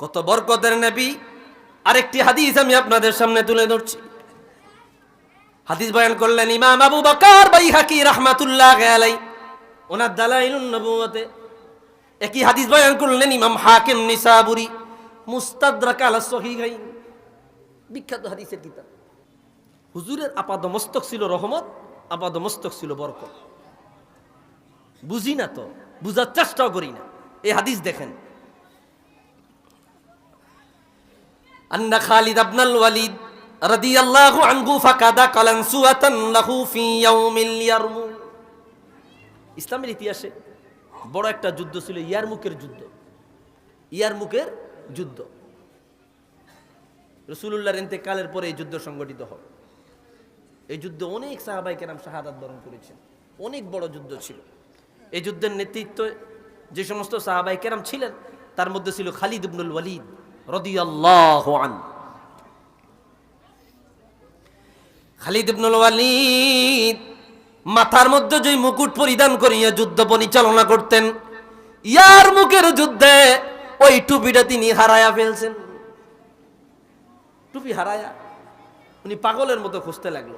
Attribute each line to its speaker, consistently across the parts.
Speaker 1: কত বরকতের নবী। আরেকটি হাদিস আমি আপনাদের সামনে তুলে ধরছি। হাদিস বয়ান করলেন ইমাম আবু বকর বাইহাকি রাহমাতুল্লাহ আলাই ওনার দালাইলুন নবুয়তে একই হাদিস বয়ান করলেন ইমাম হাকিম নিসাবুরি, মুস্তাদরাক আলা সহিহাইন। বিখ্যাত হাদিসের কিতাব। হুজুরের আপাদ মস্তক ছিল রহমত আপাদ মস্তক ছিল বরকত। বুঝি না তো, বুঝার চেষ্টাও করি না। এই হাদিস দেখেন। আন্না খালিদ ওয়ালিদ রাদি আল্লাহ আনগু কালান সুয়াতান লাহু ইসলামের ইতিহাসে বড় একটা যুদ্ধ ছিল ইয়ারমুকের যুদ্ধ। ইয়ারমুকের যুদ্ধ। রসুলুল্লাহর ইন্তেকালের পরে এই যুদ্ধ সংগঠিত হয়। এই যুদ্ধে অনেক সাহাবাই কেরাম শাহাদাত বরণ করেছেন। অনেক বড় যুদ্ধ ছিল। এই যুদ্ধের নেতৃত্ব যে সমস্ত সাহাবাই কেরাম ছিলেন, তার মধ্যে ছিল খালিদ ইবনুল ওয়ালিদ। খালিদ ইবনুল মাথার মধ্যে যে মুকুট পরিধান করিয়া যুদ্ধ পরিচালনা করতেন, ইয়ার মুখের যুদ্ধে ওই টুপিটা তিনি হারায়া ফেলছেন। টুপি হারায়া। উনি পাগলের মতো খুঁজতে লাগল।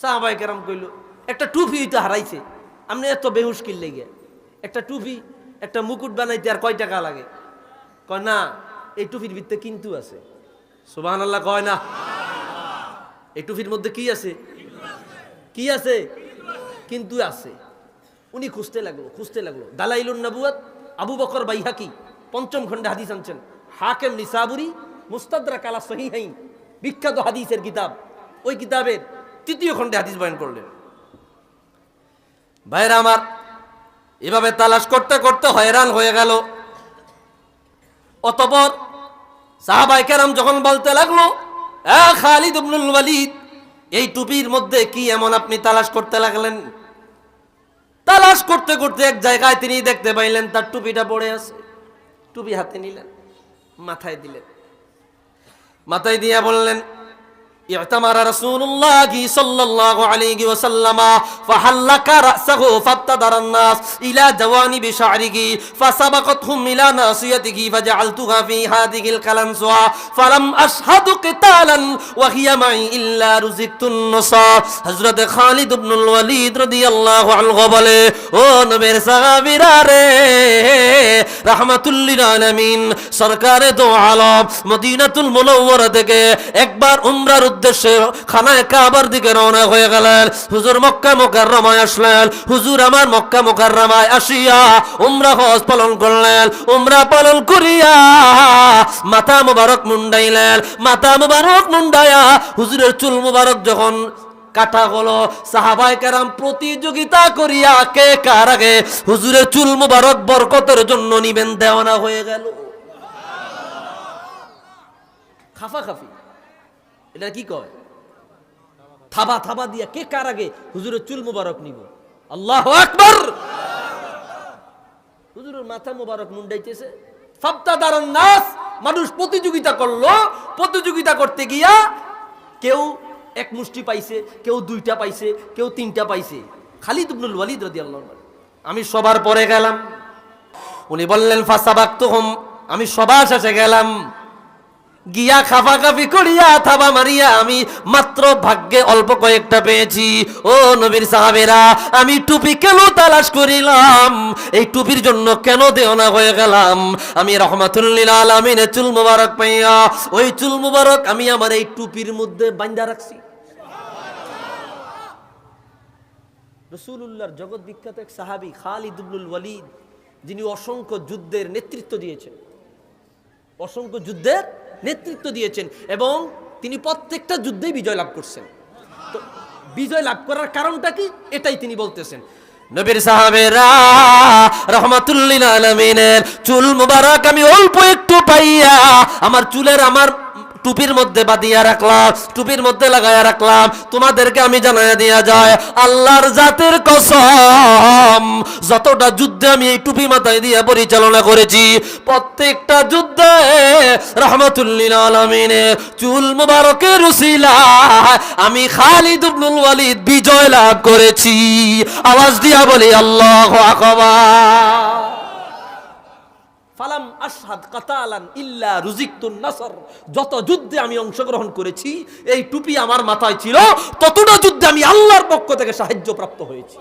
Speaker 1: সাহাবাই কেরাম কইল, একটা টুপি তো হারাইছে, আপনি এত বেহুশ কিনলে গিয়ে। একটা টুপি, একটা মুকুট বানাইতে আর কয় টাকা লাগে? কয়, না এই টুপির ভিত্তে কিন্তু আছে। সুবাহ আল্লাহ কয় না। এই টুপির মধ্যে কি আছে? কি আছে? কিন্তু আছে। উনি খুঁজতে লাগল খুঁজতে লাগল। দালাইলুন নবুয়াত, আবু বকর বাইহাকি, পঞ্চম খণ্ডে হাদিস আনছেন। হাকেম নিসাবুরি মুস্তাদরা কালা সহিহাইন, বিখ্যাত হাদিসের কিতাব। ওই কিতাবের তৃতীয় খণ্ডে হাদিস বয়ান করলেন। ভাইরা আমার, এভাবে তালাশ করতে করতে হয়রান হয়ে গেল। অতপর সাহাবাইকারাম যখন বলতে লাগল, "এ খালিদ ইবনুল ওয়ালিদ, এই টুপির মধ্যে কি এমন আপনি তালাশ করতে লাগলেন? তালাশ করতে করতে এক জায়গায় তিনি দেখতে পাইলেন, তার টুপিটা পড়ে আছে। টুপি হাতে নিলেন, মাথায় দিলেন। মাথায় দিয়া বললেন اعتمر رسول الله صلى الله عليه وسلم فحلق رأسه فابتدر الناس إلى جوانب شعره فسبقتهم إلى ناصيته فجعلتها في هذه القلنسوة فلم أشهد قتالا وهي معي إلا رزقت النصار حضرت خالد بن الوليد رضي الله عنه বলে ও নবীর সাহাবীরা রে রাহমাতুল্লিল আলামিন সরকারে দো আলম মদিনাতুল মুনাওয়ারা থেকে একবার উমরার উদ্দেশ্যে খানায় কাবার দিকে রওনা হয়ে গেলেন। হুজুর মক্কা মুকাররমায় আসলেন। হুজুর আমার মক্কা মুকাররমায় আসিয়া উমরা হজ পালন করলেন, উমরা পালন করিয়া মাথা মুবারক মুন্ডাইলেন। মাথা মুবারক মুন্ডায়া হুজুরের চুল মুবারক যখন কাটা হলো সাহাবাই কারাম প্রতিযোগিতা করিয়া কে কার আগে হুজুরের চুল মুবারক বরকতের জন্য নিবেন দেওয়ানা হয়ে গেল। খাফা খাফি এটা কি কয়? থাবা থাবা দিয়া কে কার আগে হুজুরের চুল মুবারক নিব? আল্লাহ আকবর! হুজুরের মাথা মুবারক মুন্ডাইতেছে। ফাপ্তা দারন নাস মানুষ প্রতিযোগিতা করল। প্রতিযোগিতা করতে গিয়া কেউ এক মুষ্টি পাইছে, কেউ দুইটা পাইছে, কেউ তিনটা পাইছে। খালিদ ইবনুল ওয়ালিদ রাদিয়াল্লাহু আনহু। আমি সবার পরে গেলাম। উনি বললেন, ফাসাবাক্তুহুম। আমি সবার শেষে গেলাম। গিয়া খাফাখাফি করিয়া থাবা মারিয়া আমি মাত্র ভাগ্যে অল্প কয়েকটা পেয়েছি। ও নবীর সাহাবেরা, আমি টুপি কেন তালাশ করিলাম? এই টুপির জন্য কেন দেওনা হয়ে গেলাম? আমি রহমাতুল্লিল আলমিনের চুল মুবারক পাইয়া, ওই চুল মুবারক আমি আমার এই টুপির মধ্যে বান্ধা রাখছি। রসুল্লাহর জগৎ বিখ্যাত এক সাহাবি, খালিদ ওয়ালিদ, যিনি অসংখ্য যুদ্ধের নেতৃত্ব দিয়েছেন। অসংখ্য যুদ্ধের নেতৃত্ব দিয়েছেন এবং তিনি প্রত্যেকটা যুদ্ধেই বিজয় লাভ করছেন। তো বিজয় লাভ করার কারণটা কি? এটাই তিনি বলতেছেন। নবীর সাহাবেরা রহমাতুল্লিল আলমিনের চুল মুবারক আমি অল্প একটু পাইয়া আমার চুলের আমার টুপির মধ্যে বাঁধিয়া রাখলাম, টুপির মধ্যে লাগাইয়া রাখলাম, তোমাদেরকে আমি জানাইয়া দিয়া যায়, আল্লাহর জাতের কসম, যতটা যুদ্ধে আমি এই টুপি মাথায় দিয়ে পরিচালনা করেছি, প্রত্যেকটা যুদ্ধে রহমতুল্লিল আলমিনে চুল মুবারকের উসিলা আমি খালিদ ইবনুল ওয়ালিদ বিজয় লাভ করেছি। আওয়াজ দিয়া বলি, আল্লাহ আকবার। ফালাম আশহাদ কাতালান ইল্লা রুজিকতুন নাসর। যত যুদ্ধে আমি অংশগ্রহণ করেছি, এই টুপি আমার মাথায় ছিল, ততটা যুদ্ধে আমি আল্লাহর পক্ষ থেকে সাহায্য প্রাপ্ত হয়েছি।